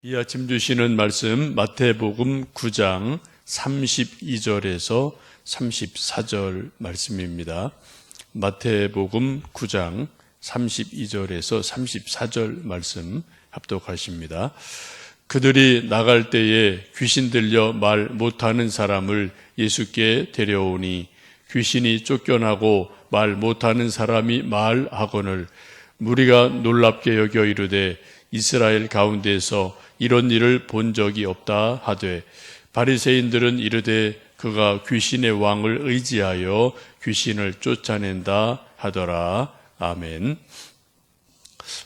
이 아침 주시는 말씀 마태복음 9장 32절에서 34절 말씀입니다. 마태복음 9장 32절에서 34절 말씀 합독하십니다. 그들이 나갈 때에 귀신 들려 말 못하는 사람을 예수께 데려오니 귀신이 쫓겨나고 말 못하는 사람이 말하거늘 무리가 놀랍게 여겨 이르되 이스라엘 가운데서 이런 일을 본 적이 없다 하되 바리새인들은 이르되 그가 귀신의 왕을 의지하여 귀신을 쫓아낸다 하더라 아멘.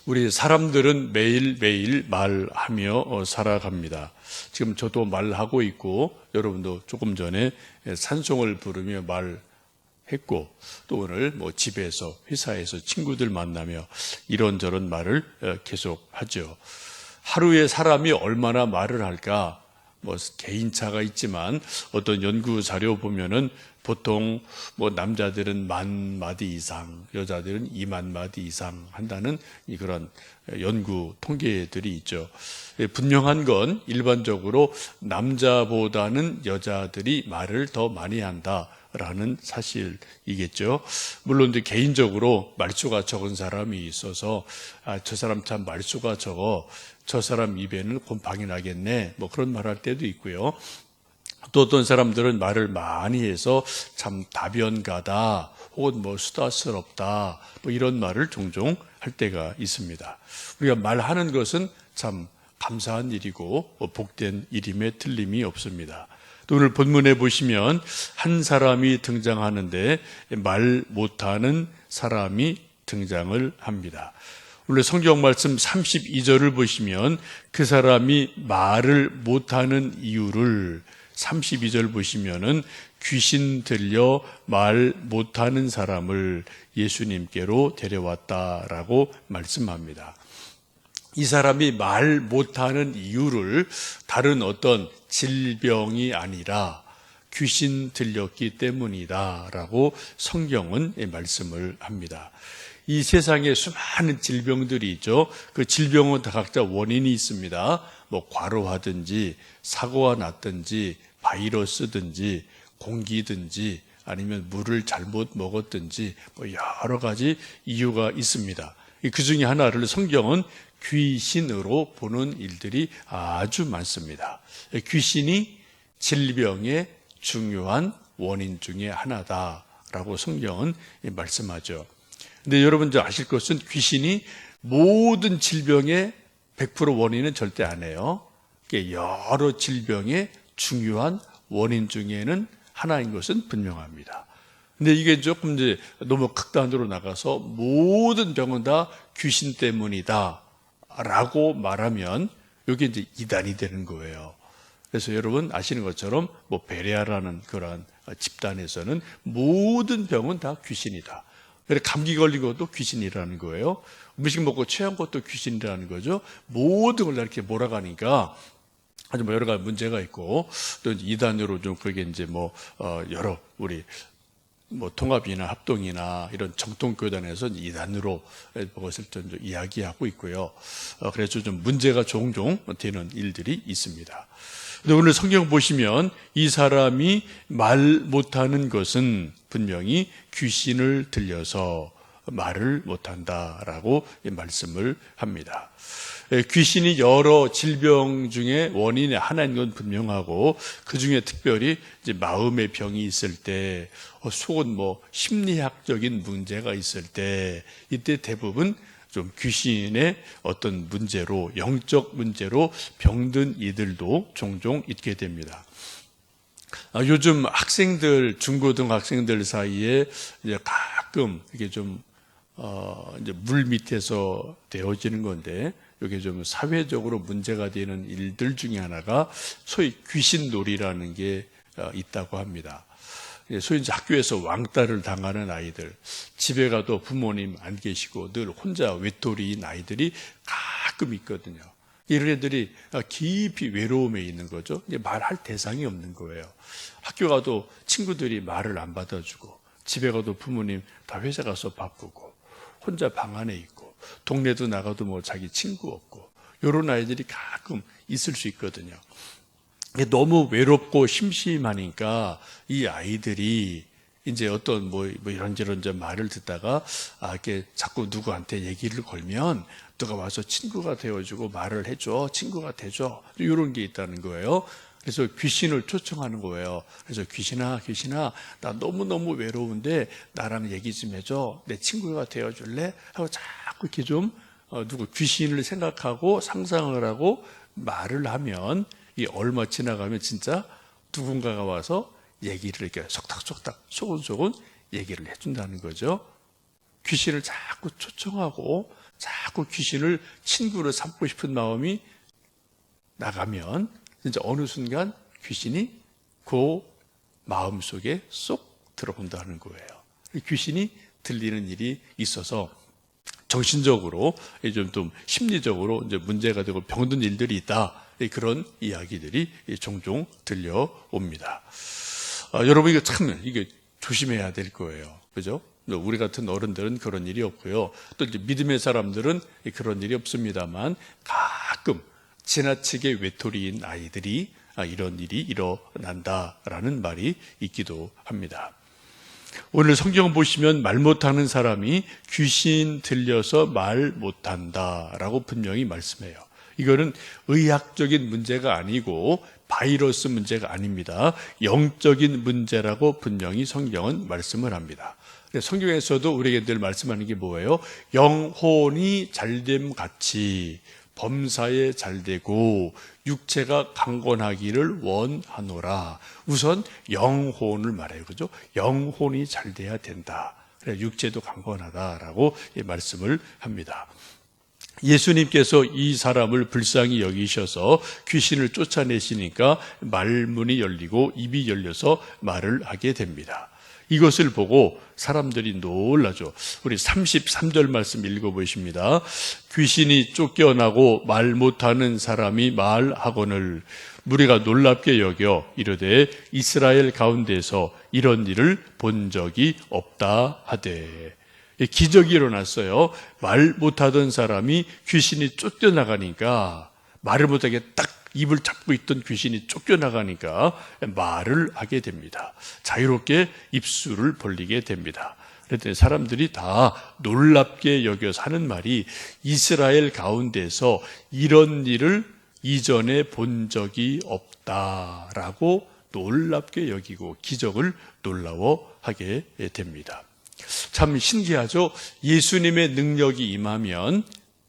우리 사람들은 매일매일 말하며 어, 살아갑니다. 지금 저도 말하고 있고 여러분도 조금 전에 산송을 부르며 말 했고 또 오늘 뭐 집에서 회사에서 친구들 만나며 이런저런 말을 어, 계속 하죠. 하루에 사람이 얼마나 말을 할까? 뭐 개인차가 있지만 어떤 연구 자료 보면은 보통 뭐 남자들은 만 마디 이상, 여자들은 이만 마디 이상 한다는 이 그런 연구 통계들이 있죠. 예, 분명한 건 일반적으로 남자보다는 여자들이 말을 더 많이 한다. 라는 사실이겠죠. 물론 이제 개인적으로 말수가 적은 사람이 있어서 아, 저 사람 참 말수가 적어 저 사람 입에는 곰팡이 나겠네. 뭐 그런 말 할 때도 있고요. 또 어떤 사람들은 말을 많이 해서 참 다변가다 혹은 뭐 수다스럽다 뭐 이런 말을 종종 할 때가 있습니다. 우리가 말하는 것은 참 감사한 일이고 뭐 복된 일임에 틀림이 없습니다. 또 오늘 본문에 보시면 한 사람이 등장하는데 말 못하는 사람이 등장을 합니다. 원래 성경 말씀 32절을 보시면 그 사람이 말을 못하는 이유를 32절 보시면은 귀신 들려 말 못하는 사람을 예수님께로 데려왔다라고 말씀합니다. 이 사람이 말 못하는 이유를 다른 어떤 질병이 아니라 귀신 들렸기 때문이다 라고 성경은 말씀을 합니다. 이 세상에 수많은 질병들이 있죠. 그 질병은 다 각자 원인이 있습니다. 뭐 과로하든지 사고가 났든지 바이러스든지 공기든지 아니면 물을 잘못 먹었든지 뭐 여러 가지 이유가 있습니다. 그 중에 하나를 성경은 귀신으로 보는 일들이 아주 많습니다. 귀신이 질병의 중요한 원인 중에 하나다라고 성경은 말씀하죠. 근데 여러분 들 아실 것은 귀신이 모든 질병의 100% 원인은 절대 안 해요. 여러 질병의 중요한 원인 중에는 하나인 것은 분명합니다. 근데 이게 조금 이제 너무 극단으로 나가서 모든 병은 다 귀신 때문이다. 라고 말하면 이게 이제 이단이 되는 거예요. 그래서 여러분 아시는 것처럼 뭐 베레아라는 그러한 집단에서는 모든 병은 다 귀신이다. 그래 감기 걸린 것도 귀신이라는 거예요. 음식 먹고 취한 것도 귀신이라는 거죠. 모든 걸 이렇게 몰아가니까 아주 뭐 여러 가지 문제가 있고 또 이단으로 좀 그게 이제 뭐 어, 여러 우리 뭐 통합이나 합동이나 이런 정통 교단에서 이단으로 그것을 좀 이야기하고 있고요. 어, 그래서 좀 문제가 종종 되는 일들이 있습니다. 근데 오늘 성경 보시면 이 사람이 말 못하는 것은 분명히 귀신을 들려서 말을 못한다라고 말씀을 합니다. 귀신이 여러 질병 중에 원인의 하나인 건 분명하고 그 중에 특별히 이제 마음의 병이 있을 때, 어, 속은 뭐 심리학적인 문제가 있을 때, 이때 대부분 좀 귀신의 어떤 문제로, 영적 문제로 병든 이들도 종종 있게 됩니다. 아, 요즘 학생들, 중고등학생들 사이에 이제 가끔 이게 좀, 어, 이제 물 밑에서 되어지는 건데, 이게 좀 사회적으로 문제가 되는 일들 중에 하나가 소위 귀신놀이라는 게 어, 있다고 합니다. 예, 소위 학교에서 왕따를 당하는 아이들, 집에 가도 부모님 안 계시고 늘 혼자 외톨이인 아이들이 가끔 있거든요. 이런 애들이 깊이 외로움에 있는 거죠. 말할 대상이 없는 거예요. 학교 가도 친구들이 말을 안 받아주고, 집에 가도 부모님 다 회사 가서 바쁘고, 혼자 방 안에 있고, 동네도 나가도 뭐 자기 친구 없고 이런 아이들이 가끔 있을 수 있거든요. 이게 너무 외롭고 심심하니까 이 아이들이 이제 어떤 뭐, 뭐 이런저런 저 말을 듣다가 아, 이렇게 자꾸 누구한테 얘기를 걸면 누가 와서 친구가 되어주고 말을 해줘. 친구가 되줘. 이런 게 있다는 거예요. 그래서 귀신을 초청하는 거예요. 그래서 귀신아, 귀신아, 나 너무너무 외로운데 나랑 얘기 좀 해줘. 내 친구가 되어줄래? 하고 자꾸 이렇게 좀 어, 누구 귀신을 생각하고 상상을 하고 말을 하면 이 얼마 지나가면 진짜 누군가가 와서 얘기를 이렇게 속닥속닥 소곤소곤 얘기를 해준다는 거죠. 귀신을 자꾸 초청하고 자꾸 귀신을 친구로 삼고 싶은 마음이 나가면 진짜 어느 순간 귀신이 그 마음 속에 쏙 들어온다는 거예요. 귀신이 들리는 일이 있어서 정신적으로 좀, 좀 심리적으로 이제 문제가 되고 병든 일들이 있다. 그런 이야기들이 종종 들려옵니다. 아, 여러분 이거 참 이게 조심해야 될 거예요. 그죠? 우리 같은 어른들은 그런 일이 없고요. 또 믿음의 사람들은 그런 일이 없습니다만 가끔 지나치게 외톨이인 아이들이 아, 이런 일이 일어난다라는 말이 있기도 합니다. 오늘 성경 보시면 말 못하는 사람이 귀신 들려서 말 못한다라고 분명히 말씀해요. 이거는 의학적인 문제가 아니고 바이러스 문제가 아닙니다. 영적인 문제라고 분명히 성경은 말씀을 합니다. 성경에서도 우리에게 늘 말씀하는 게 뭐예요? 영혼이 잘됨 같이 범사에 잘되고 육체가 강건하기를 원하노라. 우선 영혼을 말해요. 그죠? 영혼이 잘 돼야 된다. 그래 육체도 강건하다라고 말씀을 합니다. 예수님께서 이 사람을 불쌍히 여기셔서 귀신을 쫓아내시니까 말문이 열리고 입이 열려서 말을 하게 됩니다. 이것을 보고 사람들이 놀라죠. 우리 33절 말씀 읽어보십니다. 귀신이 쫓겨나고 말 못하는 사람이 말하거늘 무리가 놀랍게 여겨 이르되 이스라엘 가운데서 이런 일을 본 적이 없다 하되 기적이 일어났어요. 말 못하던 사람이 귀신이 쫓겨나가니까 말을 못하게 딱 입을 잡고 있던 귀신이 쫓겨나가니까 말을 하게 됩니다. 자유롭게 입술을 벌리게 됩니다. 그랬더니 사람들이 다 놀랍게 여겨서 하는 말이 이스라엘 가운데서 이런 일을 이전에 본 적이 없다라고 놀랍게 여기고 기적을 놀라워하게 됩니다. 참 신기하죠? 예수님의 능력이 임하면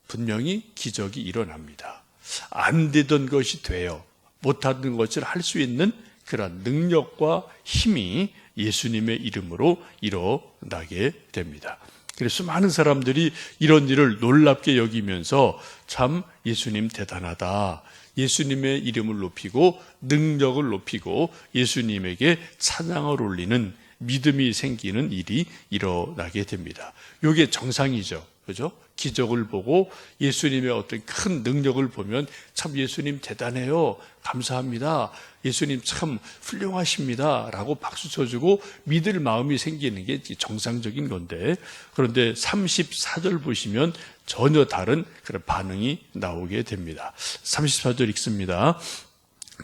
분명히 기적이 일어납니다. 안 되던 것이 돼요. 못하던 것을 할 수 있는 그런 능력과 힘이 예수님의 이름으로 일어나게 됩니다. 그래서 많은 사람들이 이런 일을 놀랍게 여기면서 참 예수님 대단하다. 예수님의 이름을 높이고 능력을 높이고 예수님에게 찬양을 올리는 믿음이 생기는 일이 일어나게 됩니다. 이게 정상이죠. 그죠? 기적을 보고 예수님의 어떤 큰 능력을 보면 참 예수님 대단해요. 감사합니다. 예수님 참 훌륭하십니다. 라고 박수 쳐주고 믿을 마음이 생기는 게 정상적인 건데 그런데 34절 보시면 전혀 다른 그런 반응이 나오게 됩니다. 34절 읽습니다.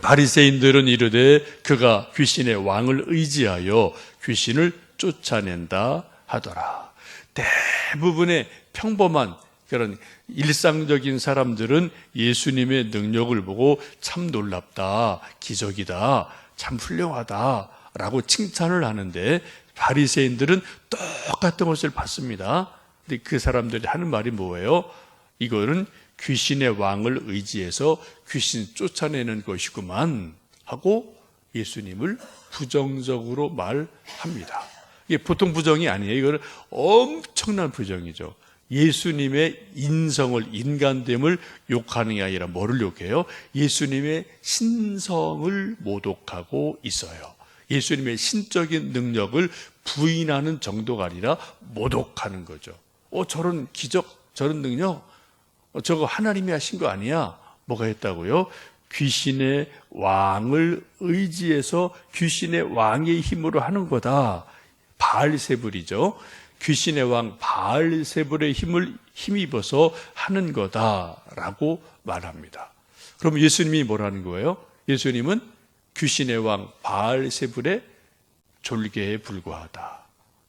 바리새인들은 이르되 그가 귀신의 왕을 의지하여 귀신을 쫓아낸다 하더라. 대부분의 평범한 그런 일상적인 사람들은 예수님의 능력을 보고 참 놀랍다, 기적이다, 참 훌륭하다 라고 칭찬을 하는데 바리새인들은 똑같은 것을 봤습니다. 근데 그 사람들이 하는 말이 뭐예요? 이거는 귀신의 왕을 의지해서 귀신 쫓아내는 것이구만 하고 예수님을 부정적으로 말합니다. 이게 보통 부정이 아니에요. 이거는 엄청난 부정이죠. 예수님의 인성을, 인간됨을 욕하는 게 아니라 뭐를 욕해요? 예수님의 신성을 모독하고 있어요. 예수님의 신적인 능력을 부인하는 정도가 아니라 모독하는 거죠. 어, 저런 기적, 저런 능력, 어, 저거 하나님이 하신 거 아니야? 뭐가 했다고요? 귀신의 왕을 의지해서 귀신의 왕의 힘으로 하는 거다. 바알세불이죠. 귀신의 왕 바알세불의 힘을 힘입어서 하는 거다라고 말합니다. 그럼 예수님이 뭐라는 거예요? 예수님은 귀신의 왕 바알세불의 졸개에 불과하다.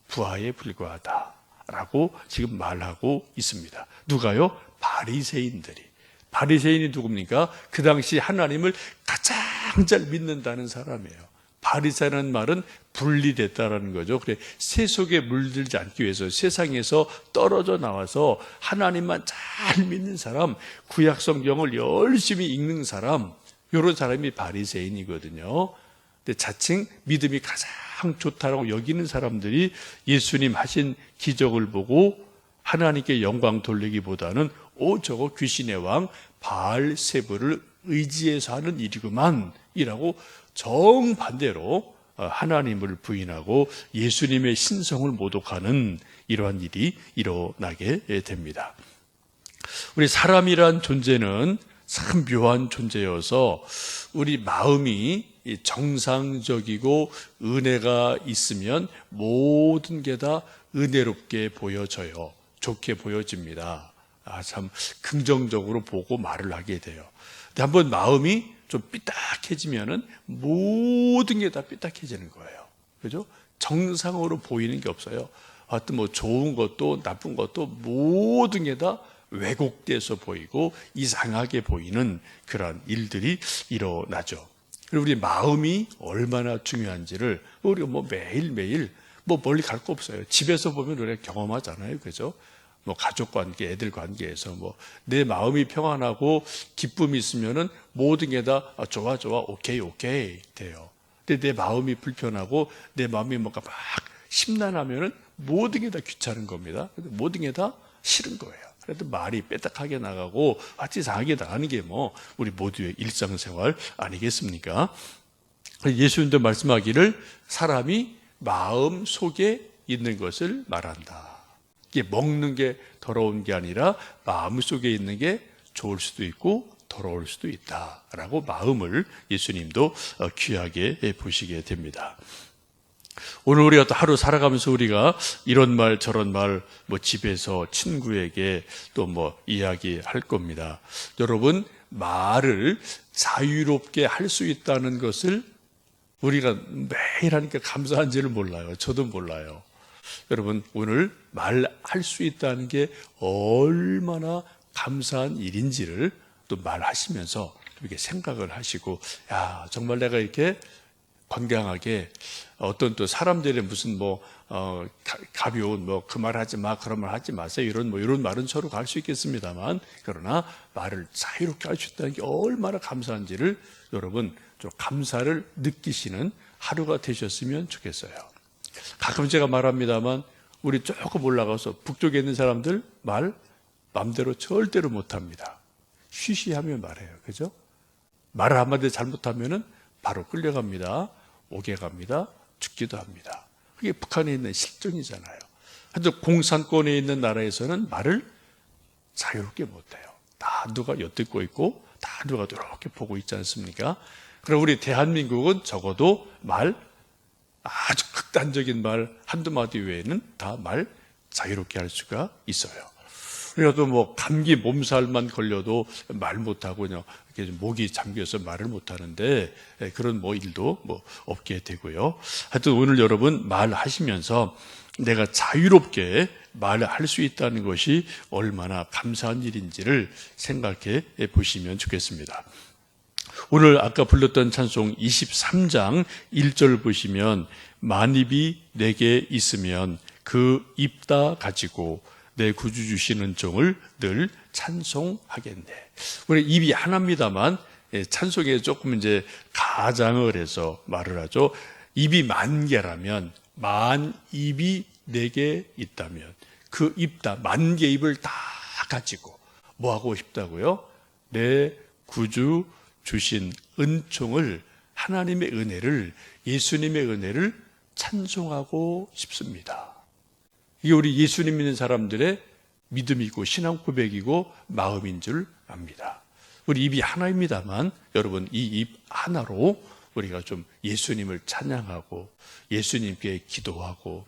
부하에 불과하다 라고 지금 말하고 있습니다. 누가요? 바리새인들이. 바리새인이 누굽니까? 그 당시 하나님을 가장 잘 믿는다는 사람이에요. 바리새라는 말은 분리됐다라는 거죠. 그래 세 속에 물들지 않기 위해서 세상에서 떨어져 나와서 하나님만 잘 믿는 사람, 구약 성경을 열심히 읽는 사람, 이런 사람이 바리새인이거든요. 근데 자칭 믿음이 가장 좋다라고 여기는 사람들이 예수님 하신 기적을 보고 하나님께 영광 돌리기보다는 오 저거 귀신의 왕 바알세브를 의지해서 하는 일이구만이라고 정반대로 어, 하나님을 부인하고 예수님의 신성을 모독하는 이러한 일이 일어나게 됩니다. 우리 사람이란 존재는 참 묘한 존재여서 우리 마음이 정상적이고 은혜가 있으면 모든 게 다 은혜롭게 보여져요. 좋게 보여집니다. 아, 참 긍정적으로 보고 말을 하게 돼요. 근데 한번 마음이 좀 삐딱해지면은 모든 게 다 삐딱해지는 거예요. 그죠? 정상으로 보이는 게 없어요. 하여튼 뭐 좋은 것도 나쁜 것도 모든 게 다 왜곡돼서 보이고 이상하게 보이는 그런 일들이 일어나죠. 그리고 우리 마음이 얼마나 중요한지를 우리가 뭐 매일매일 뭐 멀리 갈 거 없어요. 집에서 보면 우리가 경험하잖아요. 그죠? 뭐 가족 관계, 애들 관계에서 뭐 내 마음이 평안하고 기쁨이 있으면은 모든 게다 아, 좋아 좋아 오케이 오케이 돼요. 근데 내 마음이 불편하고 내 마음이 뭔가 막 심란하면은 모든 게 다 귀찮은 겁니다. 모든 게 다 싫은 거예요. 그래도 말이 빼딱하게 나가고 마치 상하게 나가는 게 뭐 우리 모두의 일상생활 아니겠습니까? 예수님도 말씀하기를 사람이 마음 속에 있는 것을 말한다. 이게 먹는 게 더러운 게 아니라 마음 속에 있는 게 좋을 수도 있고 더러울 수도 있다라고 마음을 예수님도 어, 귀하게 보시게 됩니다. 오늘 우리가 또 하루 살아가면서 우리가 이런 말 저런 말 뭐 집에서 친구에게 또 뭐 이야기할 겁니다. 여러분 말을 자유롭게 할 수 있다는 것을 우리가 매일 하니까 감사한지를 몰라요. 저도 몰라요. 여러분 오늘 말할 수 있다는 게 얼마나 감사한 일인지를 또 말하시면서 이렇게 생각을 하시고 야 정말 내가 이렇게 건강하게 어떤 또 사람들의 무슨 뭐 어, 가, 벼운 뭐 그 말 하지 마 그런 말 하지 마세요 이런 뭐 이런 말은 서로 갈 수 있겠습니다만 그러나 말을 자유롭게 할 수 있다는 게 얼마나 감사한지를 여러분 좀 감사를 느끼시는 하루가 되셨으면 좋겠어요. 가끔 제가 말합니다만 우리 조금 올라가서 북쪽에 있는 사람들 말 맘대로 절대로 못합니다. 쉬쉬하며 말해요. 그죠? 말을 한마디 잘못하면은 바로 끌려갑니다. 오게 갑니다. 죽기도 합니다. 그게 북한에 있는 실정이잖아요. 하여튼 공산권에 있는 나라에서는 말을 자유롭게 못해요. 다 누가 엿듣고 있고 다 누가 이렇게 보고 있지 않습니까? 그럼 우리 대한민국은 적어도 말 아주 극단적인 말 한두 마디 외에는 다 말 자유롭게 할 수가 있어요. 그래도 뭐 감기 몸살만 걸려도 말 못하고 그냥 이렇게 목이 잠겨서 말을 못하는데 예, 그런 뭐 일도 뭐 없게 되고요. 하여튼 오늘 여러분 말하시면서 내가 자유롭게 말을 할 수 있다는 것이 얼마나 감사한 일인지를 생각해 보시면 좋겠습니다. 오늘 아까 불렀던 찬송 23장 1절 보시면 만입이 내게 있으면 그 입다 가지고 내 구주 주시는 종을 늘 찬송하겠네. 우리 입이 하나입니다만 예, 찬송에 조금 이제 가장을 해서 말을 하죠. 입이 만 개라면 만 입이 내게 있다면 그 입 다 만 개 입을 다 가지고 뭐 하고 싶다고요? 내 구주 주신 은총을 하나님의 은혜를 예수님의 은혜를 찬송하고 싶습니다. 이게 우리 예수님 믿는 사람들의 믿음이고 신앙 고백이고 마음인 줄 압니다. 우리 입이 하나입니다만 여러분 이 입 하나로 우리가 좀 예수님을 찬양하고 예수님께 기도하고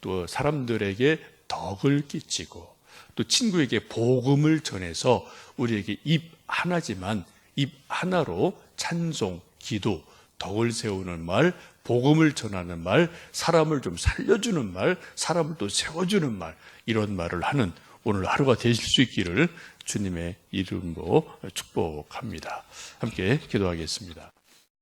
또 사람들에게 덕을 끼치고 또 친구에게 복음을 전해서 우리에게 입 하나지만 입 하나로 찬송, 기도, 덕을 세우는 말, 복음을 전하는 말, 사람을 좀 살려주는 말, 사람을 또 세워주는 말, 이런 말을 하는 오늘 하루가 되실 수 있기를 주님의 이름으로 축복합니다. 함께 기도하겠습니다.